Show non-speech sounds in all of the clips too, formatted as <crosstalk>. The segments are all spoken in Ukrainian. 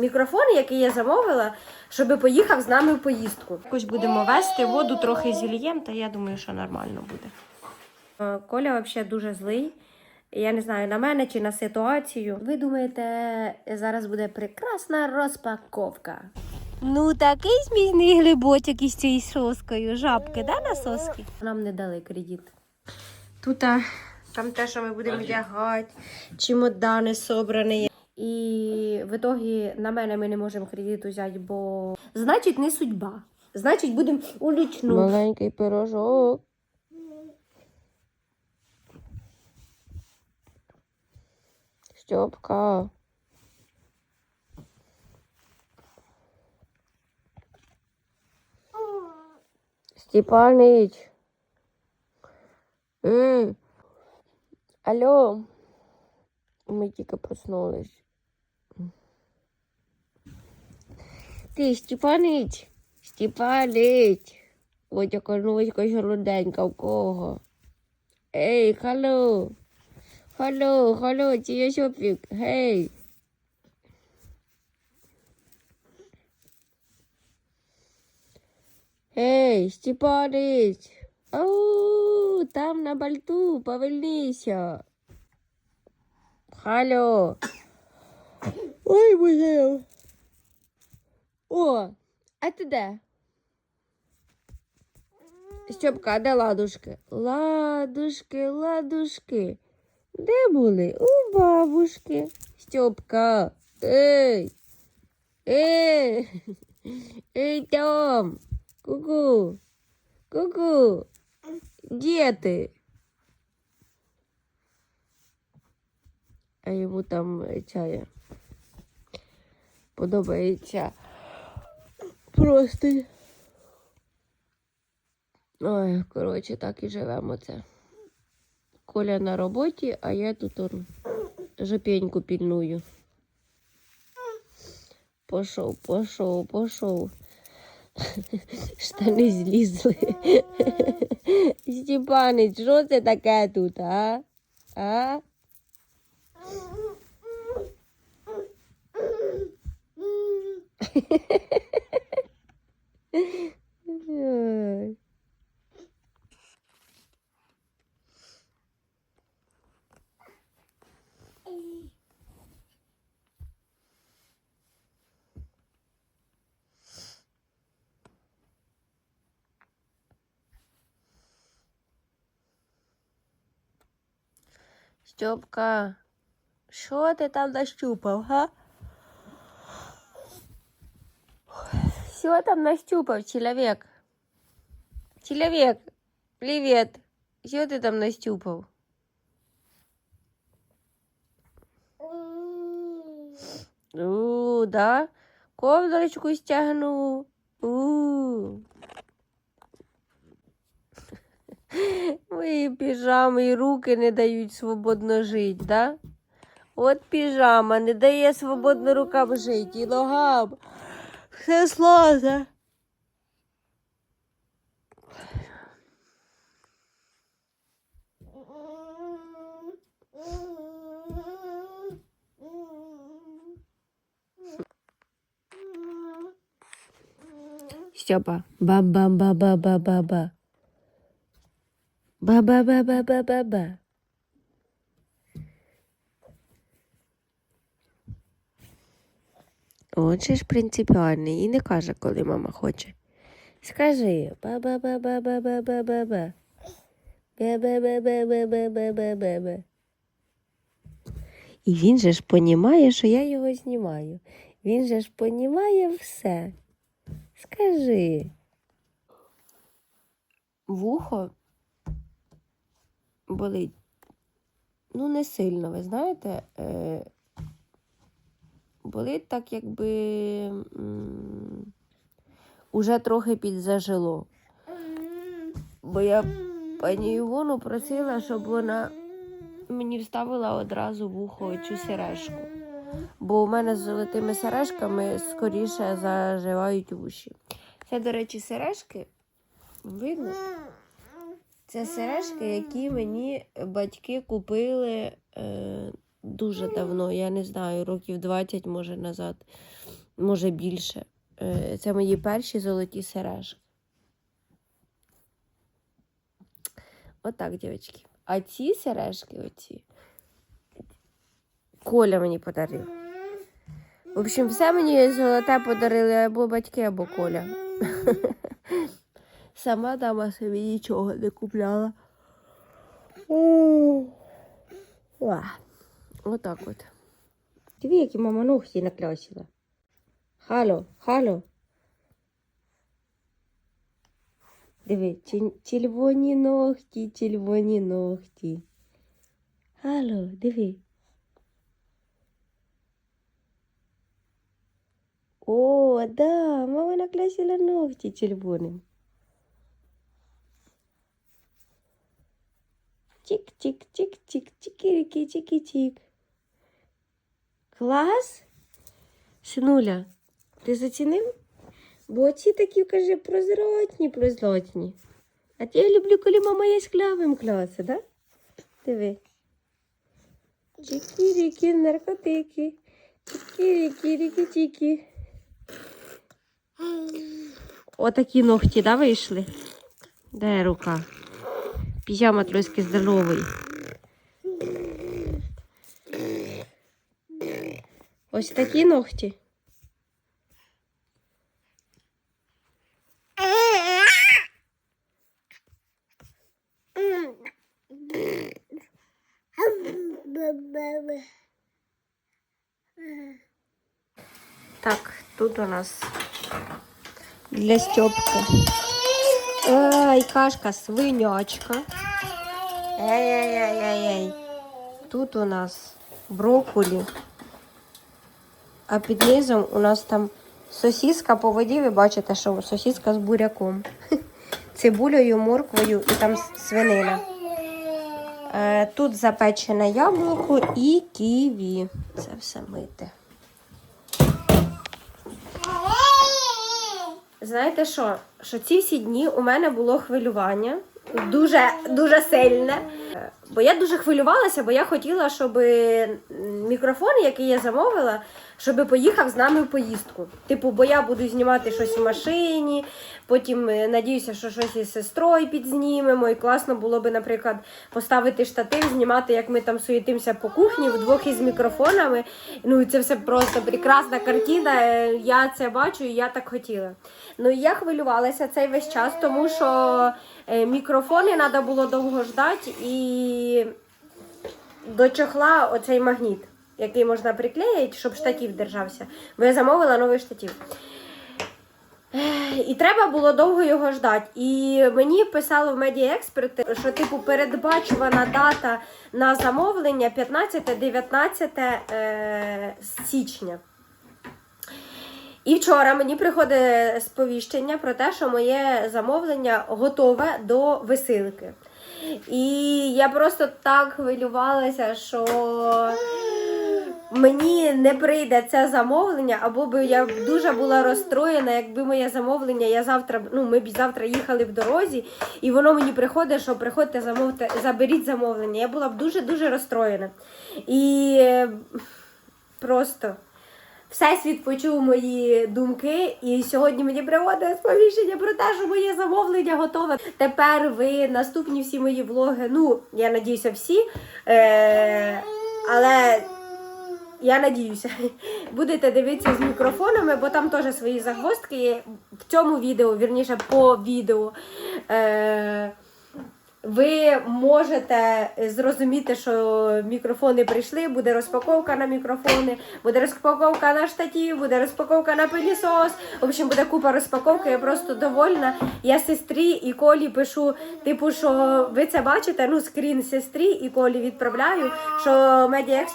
мікрофон, який я замовила, щоб поїхав з нами в поїздку. Якось будемо вести воду трохи зільєм, та я думаю, що нормально буде. Е, Коля взагалі дуже злий. Я не знаю, на мене чи на ситуацію. Ви думаєте, зараз буде прекрасна розпаковка? Ну, такий смішний глибочок із цією соскою. Жабки, да, на соски? Нам не дали кредит. Тут а, там те, що ми будемо вдягати, чемодани собрані. І в ітогі на мене ми не можемо кредит взяти, бо значить не судьба. Значить, будемо улічну. Маленький пирожок. Стьопка. Степаныч. Алло. Ми тільки проснулись. Ти, Степанич, Степанич. Ось яка ночка жоруденька в кого. Ей, халло. Халло, халло, чи є шопік? Гей. Ей, Степанич. Ау, там на бальту, повернися. Халло. Ой, боже. О, а ти де? Стьопка, де ладушки? Ладушки, ладушки. Де були? У бабушки. Стьопка. Ей. Ей. Ей, там. Ку-ку. Ку-ку. Де ти? А йому там е, чая. Подобається. Просто. Ой, коротше, так і живемо це. Коля на роботі, а я тут он, жопеньку пільную. Пошов, пошов, пошов. <laughs> Штани злізли. <laughs> Степанич, що це таке тут, а? А? Ой. Що ти там нащупав, га? Що там нащупав, чоловік? Чоловік, привіт. Що ти там нащупав? У, да? Ковдрочку стягнув. У. Мої піжами і руки не дають свободно жити, да? От піжама не дає свободно рукам жити і ногам. Все слаза. Степа, ба-ба-ба-ба-ба-ба-ба. Ба-ба-ба-ба-ба-ба-ба. От же ж принципіальний і не каже, коли мама хоче. Скажи ба-ба-ба-ба-ба-ба-ба-ба. Ба-ба-ба-ба-ба-ба-ба-ба. І він же ж понімає, що я його знімаю. Він же ж понімає все. Скажи. Вухо болить. Ну, не сильно, ви знаєте. Е, болить так, якби уже трохи підзажило. Бо я пані Івону просила, щоб вона мені вставила одразу в ухо цю сережку. Бо у мене з золотими сережками скоріше заживають уші. Це, до речі, сережки. Видно? Це сережки, які мені батьки купили е, дуже давно, я не знаю, років 20 може назад, може більше. Е, Це мої перші золоті сережки. Отак, дівчатки. А ці сережки, оці, Коля мені подарив. В общем, все мені золоте подарили або батьки, або Коля. <laughs> Сама дама собі нічого не купляла. О, Отак от. Диви, які мама ногті накрасила. Хало, хало. Диви, чер- червоні ногті, червоні ногті. Хало, диви. О, да, мама накрасила ногті червоним. Чик-чик-чик-чик, чики-рики, чики-чик. Клас? Синуля, ти зацінив? Бо оці такі, каже, прозрачні, прозрачні. А я люблю, коли мама є яскравим класи, да? Диви. Чики-рики, наркотики. Чики-рики, рики-чики. Отакі ногті, да, вийшли? Де рука? Піжама трошки здоровий. Ось такі ногті. Так, тут у нас для Степки. Ай, кашка, свинячка. Ей-ей-ей-ей. Тут у нас брокколі. А під низом у нас там сосіска по воді. Ви бачите, що сосіска з буряком. <laughs> Цибулею, морквою і там свинина. Е, Тут запечене яблуко і ківі. Це все мите. Знаєте що? Що ці всі дні у мене було хвилювання дуже дуже сильне. Е, Бо я дуже хвилювалася, бо я хотіла, щоб мікрофон, який я замовила, щоб поїхав з нами в поїздку. Типу, бо я буду знімати щось в машині, потім е, надіюся, що щось із сестрою підзнімемо. І класно було би, наприклад, поставити штатив, знімати, як ми там суєтимося по кухні вдвох із мікрофонами. Ну і це все просто прекрасна картина. Е, Я це бачу, і я так хотіла. Ну і я хвилювалася цей весь час, тому що е, мікрофони треба було довго ждати і до чохла оцей магніт, який можна приклеїти, щоб штатів держався. Бо я замовила новий штатів. І треба було довго його ждати. І мені писало в Expert, що типу передбачувана дата на замовлення 15-19 е, січня. І вчора мені приходить сповіщення про те, що моє замовлення готове до висилки. І я просто так хвилювалася, що мені не прийде це замовлення, або би я дуже була розстроєна, якби моє замовлення, я завтра, ну ми б завтра їхали в дорозі, і воно мені приходить, що приходьте замовте, заберіть замовлення. Я була б дуже-дуже розстроєна. І е, просто. Всесвіт почув мої думки, і сьогодні мені приводить сповіщення про те, що моє замовлення готове. Тепер ви наступні всі мої влоги. Ну, я надіюся, всі. Е- але я надіюся, <laughs> будете дивитися з мікрофонами, бо там теж свої загвоздки є. В цьому відео, вірніше, по відео. Е- ви можете зрозуміти, що мікрофони прийшли, буде розпаковка на мікрофони, буде розпаковка на штатів, буде розпаковка на пилісос. В общем, буде купа розпаковки. Я просто довольна. Я сестрі і Колі пишу, типу, що ви це бачите, ну, скрін сестрі і Колі відправляю, що Media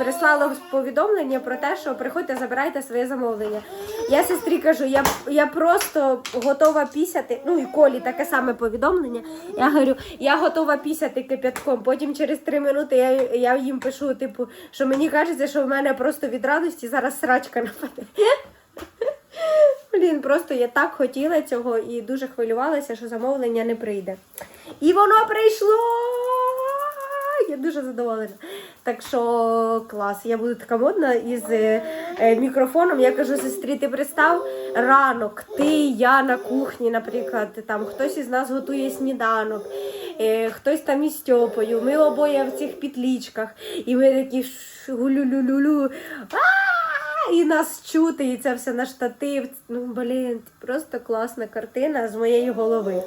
Expert прислало повідомлення про те, що приходьте, забирайте своє замовлення. Я сестрі кажу, я, я просто готова пісяти. Ну і Колі таке саме повідомлення. Я говорю, я готова пісяти кипятком. Потім через три минути я, я їм пишу, типу, що мені кажеться, що в мене просто від радості зараз срачка нападе. Блін, просто я так хотіла цього і дуже хвилювалася, що замовлення не прийде. І воно прийшло! Я дуже задоволена. Так що клас, я буду така модна із е, е, мікрофоном. Я кажу сестрі, ти пристав ранок, ти, я на кухні, наприклад, там хтось із нас готує сніданок, е, хтось там із Стьопою. Ми обоє в цих підлічках, і ми такі гулю-лю-лю-лю. І нас чути, і це все на штатив. Ну, блін, просто класна картина з моєї голови.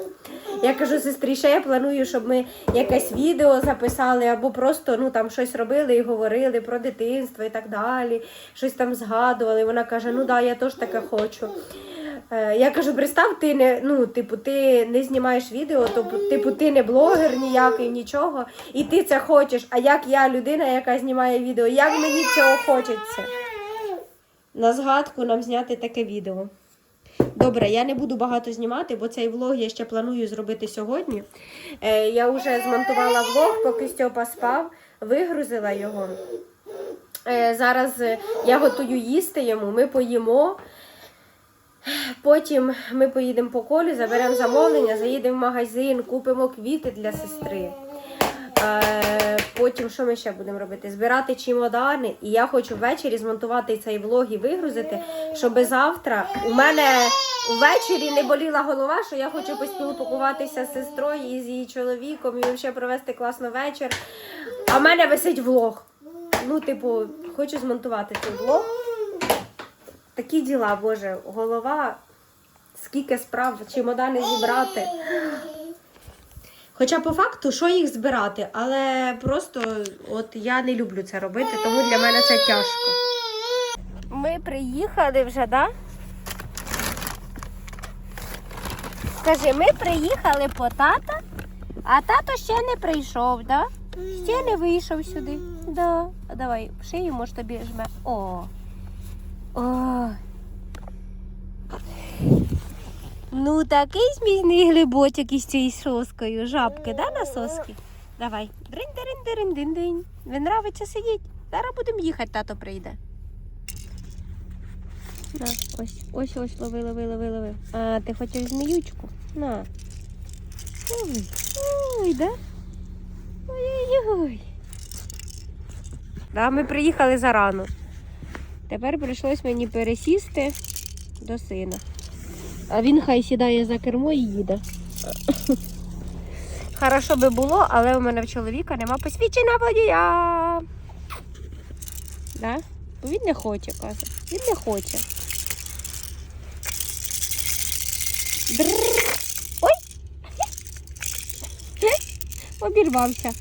Я кажу сестрі, ще я планую, щоб ми якесь відео записали, або просто ну там щось робили і говорили про дитинство і так далі. Щось там згадували. Вона каже: Ну да, я теж таке хочу. Е, Я кажу, представ, ти не ну, типу, ти не знімаєш відео, то типу ти не блогер ніякий, нічого, і ти це хочеш. А як я людина, яка знімає відео, як мені цього хочеться? На згадку нам зняти таке відео. Добре, я не буду багато знімати, бо цей влог я ще планую зробити сьогодні. Е, я вже змонтувала влог, поки Стьопа спав, вигрузила його. Е, зараз е, я готую їсти йому, ми поїмо. Потім ми поїдемо по колі, заберемо замовлення, заїдемо в магазин, купимо квіти для сестри. Потім що ми ще будемо робити? Збирати чемодани. І я хочу ввечері змонтувати цей влог і вигрузити, щоб завтра у мене ввечері не боліла голова, що я хочу поспілкуватися з сестрою і з її чоловіком і взагалі провести класно вечір. А в мене висить влог. Ну, типу, хочу змонтувати цей влог. Такі діла, Боже, голова, скільки справ, чемодани зібрати. Хоча по факту, що їх збирати, але просто от я не люблю це робити, тому для мене це тяжко. Ми приїхали вже, да? Скажи, ми приїхали по тата, а тато ще не прийшов, да? Ще не вийшов сюди. Да. Давай, шию, може тобі жме. О. О. Ну, такий смішний глибочок із цією соскою. Жабки, да, на соски? Давай. дрин дирин дирин дин дин Ви нравиться сидіть? Зараз будемо їхати, тато прийде. На, ось, ось, ось, лови, лови, лови, лови. А, ти хочеш зміючку? На. Ой, ой, да? Ой-ой-ой. Да, ми приїхали зарано. Тепер прийшлось мені пересісти до сина. А він хай сідає за кермо і їде. Хорошо би було, але у мене в чоловіка нема посвідчення водія. Да? Бо Він не хоче, каже. Він не хоче. Дрррр. Ой! Обірвався.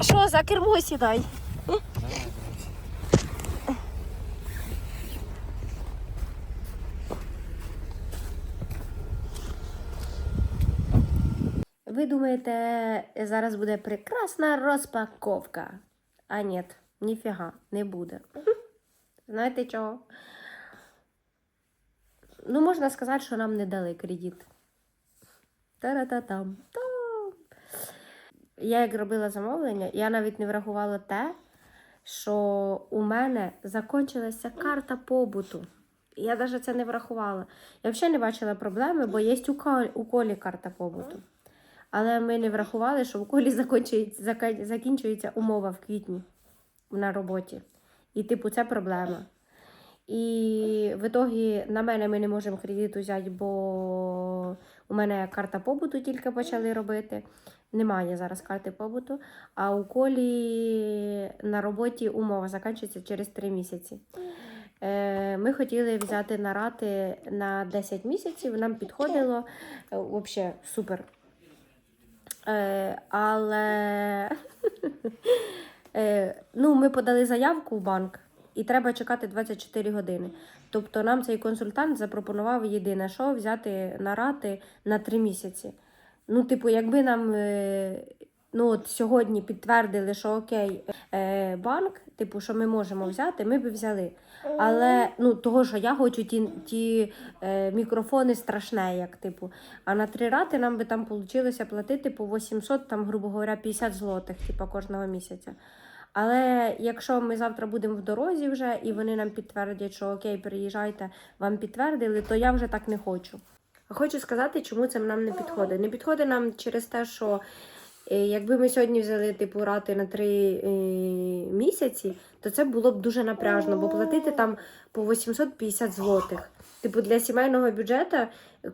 Що, за кермо сідай? Ви думаєте, зараз буде прекрасна розпаковка? А ні, ніфіга, не буде. Знаєте чого? Ну, можна сказати, що нам не дали кредит. Та-ра-та-там. Там. Я як робила замовлення, я навіть не врахувала те, що у мене закінчилася карта побуту. Я навіть це не врахувала. Я взагалі не бачила проблеми, бо є у колі карта побуту. Але ми не врахували, що в колі закінчується, умова в квітні на роботі. І, типу, це проблема. І в ітогі на мене ми не можемо кредит взяти, бо у мене карта побуту тільки почали робити. Немає зараз карти побуту. А у колі на роботі умова закінчується через 3 місяці. Е, Ми хотіли взяти на рати на 10 місяців, нам підходило. Взагалі супер. Е, але <laughs> е, ну, ми подали заявку в банк і треба чекати 24 години. Тобто нам цей консультант запропонував єдине, що взяти на рати на 3 місяці. Ну, типу, якби нам е, ну, от сьогодні підтвердили, що окей, банк, типу, що ми можемо взяти, ми б взяли. Але ну, того, що я хочу ті, ті е, мікрофони страшне, як типу. А на три рати нам би там вийшло платити по 800, там, грубо говоря, 50 злотих, типу, кожного місяця. Але якщо ми завтра будемо в дорозі вже і вони нам підтвердять, що окей, приїжджайте, вам підтвердили, то я вже так не хочу. Хочу сказати, чому це нам не підходить. Не підходить нам через те, що Якби ми сьогодні взяли типу рати на три е, місяці, то це було б дуже напряжно, бо платити там по 850 злотих. Типу для сімейного бюджету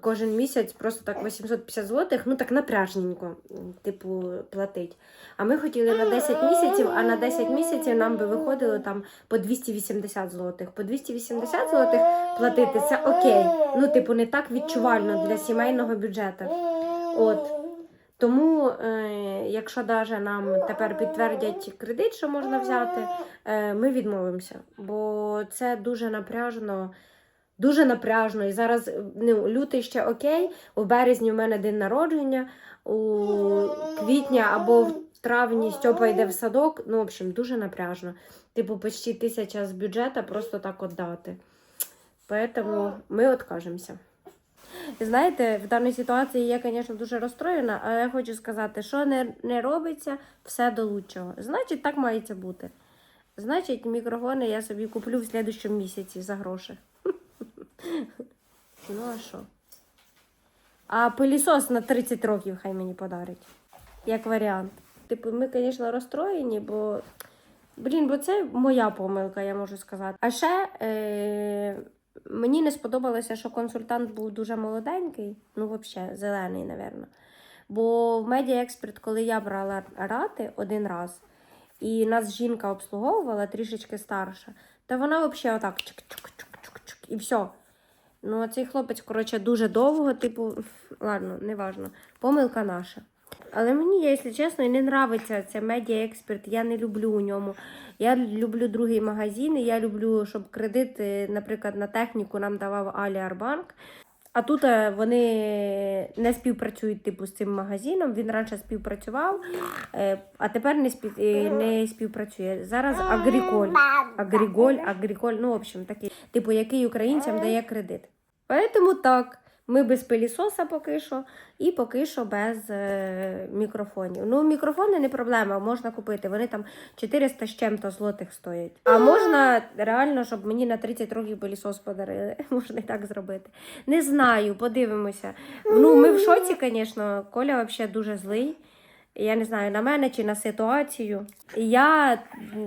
кожен місяць просто так 850 злотих, ну так напряжненько, типу, платить. А ми хотіли на 10 місяців, а на 10 місяців нам би виходило там по 280 злотих. По 280 злотих платити це окей. Ну, типу, не так відчувально для сімейного бюджету. От. Тому, е, якщо даже нам тепер підтвердять кредит, що можна взяти, е, ми відмовимося. Бо це дуже напряжно. Дуже напряжно. І зараз ну, лютий ще окей. У березні в мене день народження, у квітня або в травні Стьопа йде в садок. Ну, в общем, дуже напряжно. Типу, почти тисяча з бюджету просто так віддати. Поэтому ми откажемося. Знаєте, в даній ситуації я, звісно, дуже розстроєна, але я хочу сказати, що не, не робиться, все до лучшого. Значить, так мається бути. Значить, мікрофони я собі куплю в слідчому місяці за гроші. <laughs> Ну, а що? А пилісос на 30 років хай мені подарить. Як варіант. Типу, ми, звісно, розстроєні, бо. Блін, бо це моя помилка, я можу сказати. А ще е, мені не сподобалося, що консультант був дуже молоденький, ну, взагалі, зелений, напевно. Бо в Expert, коли я брала рати один раз, і нас жінка обслуговувала трішечки старша, та вона взагалі отак чик-чик-чик-чик-чик, і все. Ну, а цей хлопець, коротше, дуже довго, типу, ладно, неважно. Помилка наша. Але мені, якщо чесно, не нравиться це Media Expert, я не люблю у ньому. Я люблю другий магазин, і я люблю, щоб кредит, е, наприклад, на техніку нам давав Аліарбанк. А тут е, вони не співпрацюють типу, з цим магазином. Він раніше співпрацював, е, а тепер не, спів... не співпрацює. Зараз Агріколь. Агріголь, Агріколь, ну, в общем, такий, типу, який українцям дає кредит. Поэтому так, ми без пилісоса поки що, і поки що без е, мікрофонів. Ну, мікрофони не проблема, можна купити. Вони там 400 з чим-то злотих стоять. А можна реально, щоб мені на 30 років пилісос подарили. <laughs> Можна і так зробити. Не знаю, подивимося. Ну, ми в шоці, звісно. Коля взагалі дуже злий. Я не знаю, на мене чи на ситуацію. Я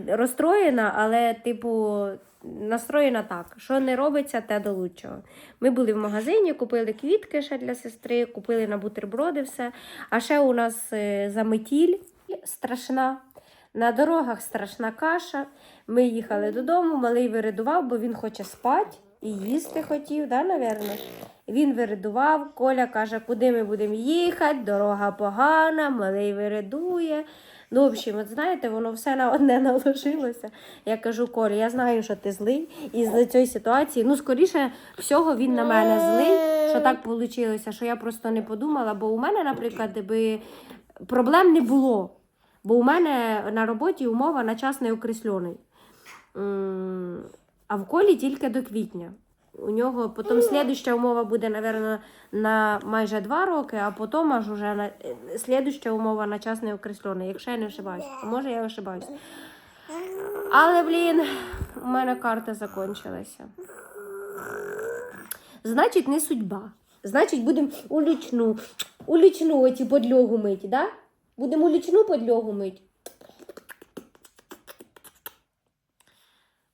розстроєна, але, типу, настроєна так, що не робиться, те до лучшого. Ми були в магазині, купили квітки ще для сестри, купили на бутерброди все. А ще у нас е, заметіль страшна. На дорогах страшна каша. Ми їхали додому, малий виридував, бо він хоче спати і їсти хотів, да, навірно? Він виридував, Коля каже, куди ми будемо їхати, дорога погана, малий виридує. Ну, в общем, от знаєте, воно все на одне <laughs> наложилося. Я кажу, Коля, я знаю, що ти злий із за цієї ситуації. Ну, скоріше всього, він на мене злий, що так вийшло, що я просто не подумала, бо у мене, наприклад, би проблем не було. Бо у мене на роботі умова на час не окреслений. А в колі тільки до квітня. У нього потім слідуща умова буде, напевно, на майже два роки, а потім аж уже на слідуща умова на час не окреслений, якщо я не ошибаюсь. Може я ошибаюсь. Але, блін, у мене карта закінчилася. Значить, не судьба. Значить, будемо улічну, улічну оці подльогу мити, да? Будемо улічну подльогу мити.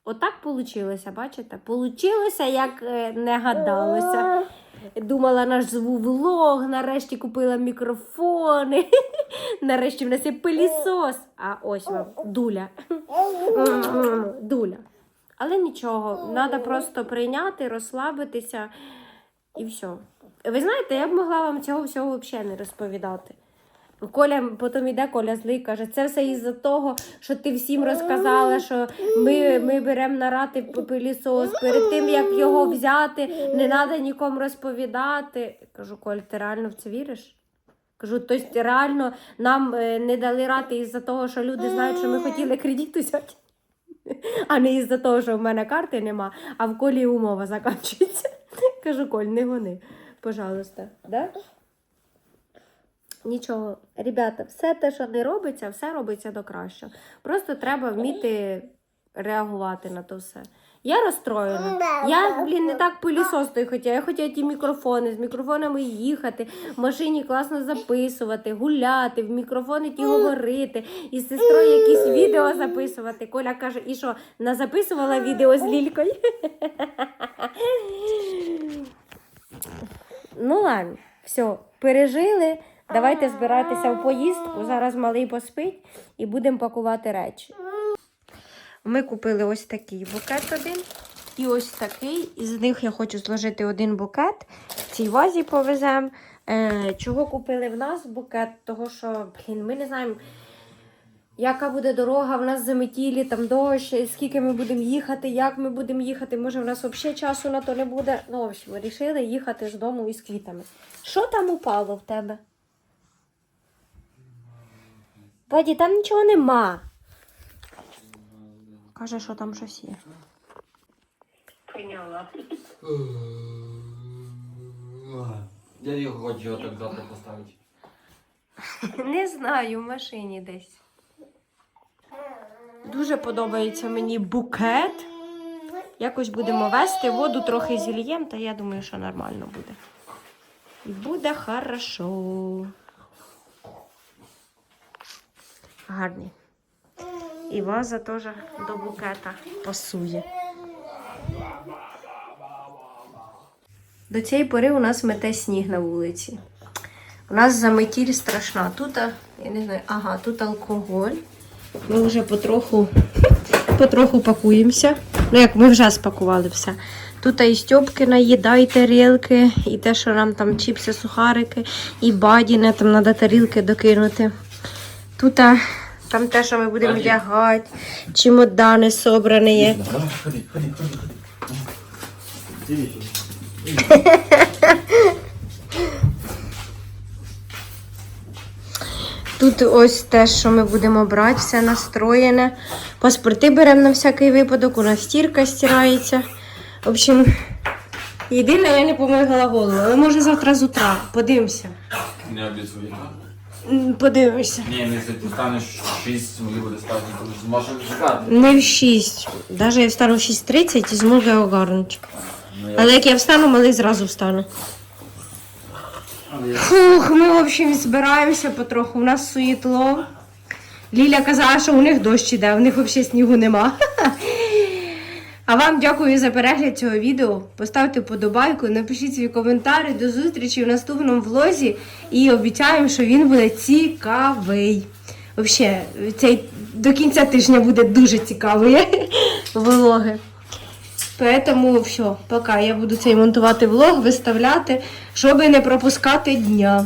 Отак получилося, бачите? Получилося, як е, не гадалося. Думала, наш зву влог, нарешті купила мікрофони. <laughs> Нарешті в нас є пилісос. А ось вам дуля. <laughs> Дуля. Але нічого, треба просто прийняти, розслабитися і все. Ви знаєте, я б могла вам цього всього взагалі не розповідати. Коля потім іде, Коля злий каже, це все із-за того, що ти всім розказала, що ми, ми беремо на рати пилісос. Перед тим як його взяти, не треба нікому розповідати. Кажу, Коль, ти реально в це віриш? Кажу, тобто реально нам е, не дали рати із-за того, що люди знають, що ми хотіли кредит взяти. А не із-за того, що в мене карти нема, а в колі умова закінчується. Кажу, Коль, не гони, пожалуйста. Да? Нічого, ребята, все те, що не робиться, все робиться до кращого. Просто треба вміти реагувати на то все. Я розстроєна. Я, блін, не так пилісосити хотіла. Я хотіла ті мікрофони, з мікрофонами їхати, в машині класно записувати, гуляти, в мікрофони ті говорити, і з сестрою якісь відео записувати. Коля каже, і що, назаписувала відео з лількою? <laughs> Ну ладно, все, пережили. Давайте збиратися в поїздку. Зараз малий поспить і будемо пакувати речі. Ми купили ось такий букет один. І ось такий. Із них я хочу зложити один букет. В цій вазі повеземо. Е, чого купили в нас букет? Того, що, блін, ми не знаємо, яка буде дорога, в нас заметілі, там дощ, скільки ми будемо їхати, як ми будемо їхати. Може, в нас взагалі часу на то не буде. Ну, в общем, вирішили їхати з дому із квітами. Що там упало в тебе? Ваді, там нічого нема. Каже, що там щось є. Прийняла. Я його хочу його так завтра поставити. Не знаю, в машині десь. Дуже подобається мені букет. Якось будемо вести, воду трохи зільєм, та я думаю, що нормально буде. І буде хорошо. Гарний. І ваза теж до букета пасує. До цієї пори у нас мете сніг на вулиці. У нас заметіль страшна. Тут, я не знаю, ага, тут алкоголь. Ми вже потроху, потроху пакуємося. Ну, як ми вже спакували все. Тут і Стьопкина їда, і тарілки, і те, що нам там чіпси, сухарики, і бадіне, там треба тарілки докинути. Тут а, там те, що ми будемо вдягати, чемодани собрані є. Ходи, ходи, ходи. Тут ось те, що ми будемо брати, все настроєне. Паспорти беремо на всякий випадок, у нас стірка стирається. В общем, єдине, я не помигала голову, але може завтра з утра. Подивимося. Не обіцюю. М, Подивимося. Ні, не ти станеш 6, могли буде стати, тому що зможеш чекати. Не в 6. Навіть я встану в 6.30 і зможу огарнути. Ну, я... Але як я встану, малий зразу встане. Але я... Фух, ми, в общем, збираємося потроху. У нас суєтло. Ліля казала, що у них дощ іде, у них взагалі снігу нема. <laughs> А вам дякую за перегляд цього відео. Поставте вподобайку, напишіть свій коментар. До зустрічі в наступному влозі. І обіцяємо, що він буде цікавий. Взагалі, цей до кінця тижня буде дуже цікавий <laughs> влоги. Поэтому все, пока я буду цей монтувати влог, виставляти, щоб не пропускати дня.